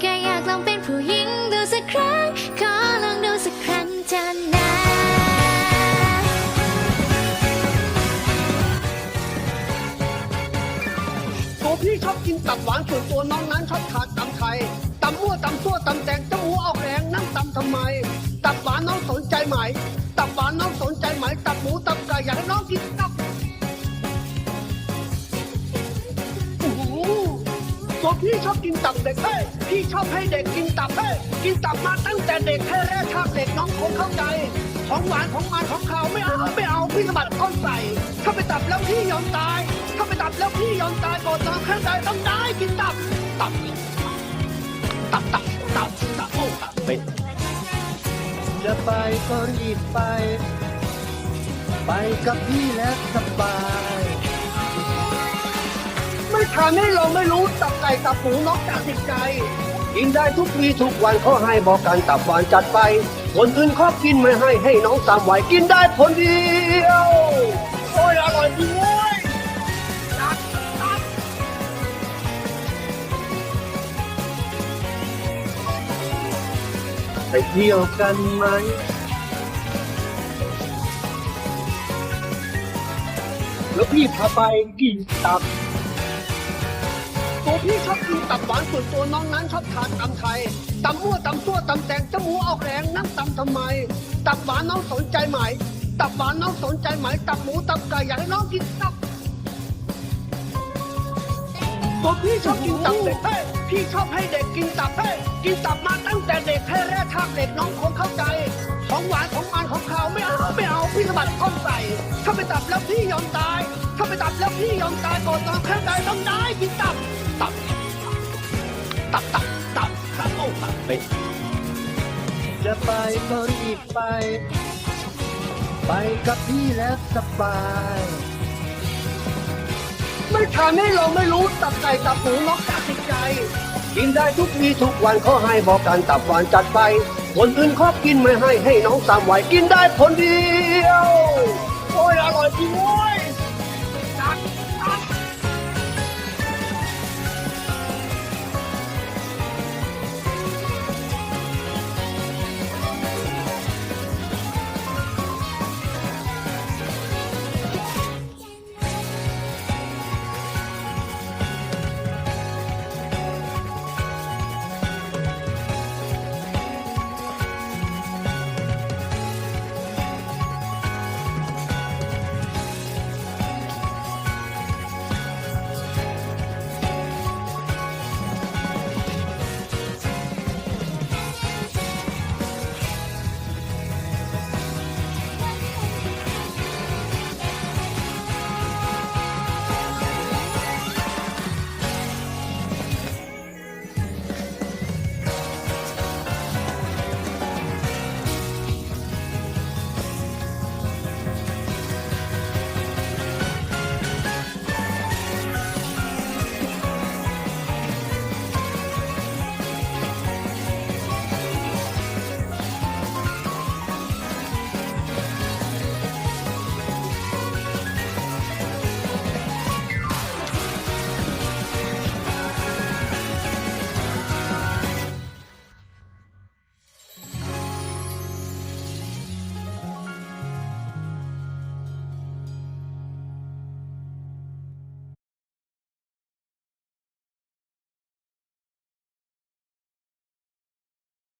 แกอยากลองเป็นผู้หญิงดูสักครั้ง ขอลองดูสักครั้งเถอะนะตัวพี่ชอบกินตับหวานส่วนตัวน้องนั้นชอบทานตำไทยตำมั่วตำซั่วตำแตงจ้าหูออกแรงนั่งตำทำไม ตับหวานน้องสนใจไหม ตับหวานน้องสนใจไหม ตับหมูตับไก่อยากให้น้องกิน ตัวพี่ชอบกินตับเด็กเฮ้ยพี่ชอบให้เด็กกินตับเฮ้ยกินตับมาตั้งแต่เด็กแค่แรกชาติเด็กน้องคงเข้าใจ ของหวานของมันของขาวไม่เอาไม่เอาพี่สะบัดก้อนใส่ถ้าไปตับแล้วพี่ยอมตาย ถ้าไปตับแล้วพี่ยอมตายก่อนน้องข้างใดต้องได้กินตับตับตับตับตับตับโอ้ตับเป็นจะไปก็รีบไป ไปกับพี่และสบาย ไม่ทานให้เราไม่รู้ตับไก่ตับหมูน้องจากติดใจ กินได้ทุกวีทุกวันเขาให้บอกการตับหวานจัดไป คนอื่นเขากินไม่ให้ให้น้องตามไหวกินได้คนเดียวโอ้ยอร่อยจริงเว้ยไปเที่ยวกันไหมแล้วพี่พาไปกินตับ ตัวพี่ชอบกินตับหวานส่วนตัวน้องนั้นชอบทานตำไทยตำมั่วตำซั่วตำแตงเจ้าหมูออกแรงนั่งตำทำไม ตับหวานน้องสนใจไหม ตับหวานน้องสนใจไหม ตับหมูตับไก่อยากให้น้องกินตับตัวพี่ชอบกินตับเด็กเฮ้ยพี่ชอบให้เด็กกินตับเฮ้ยกินตับมาตั้งแต่เด็กแค่แรกชาติเด็กน้องคงเข้าใจ ของหวานของมันของขาวไม่เอาไม่เอาพี่สะบัดก้อนใส่ถ้าไปตับแล้วพี่ยอมตาย ถ้าไปตับแล้วพี่ยอมตายก่อนน้องข้างใดต้องได้กินตับ ตับ ตับ ตับ ตับตับโอ้ตับเป็นจะไปก็รีบไป ไปกับพี่และสบาย ไม่ทานให้เราไม่รู้ตับไก่ตับหมูนอกจากติดใจ กินได้ทุกวีทุกวันเขาให้บอกการตับหวานจัดไป คนอื่นเขากินไม่ให้ให้น้องตามไหวกินได้คนเดียว โอ้ยอร่อยจริงเว้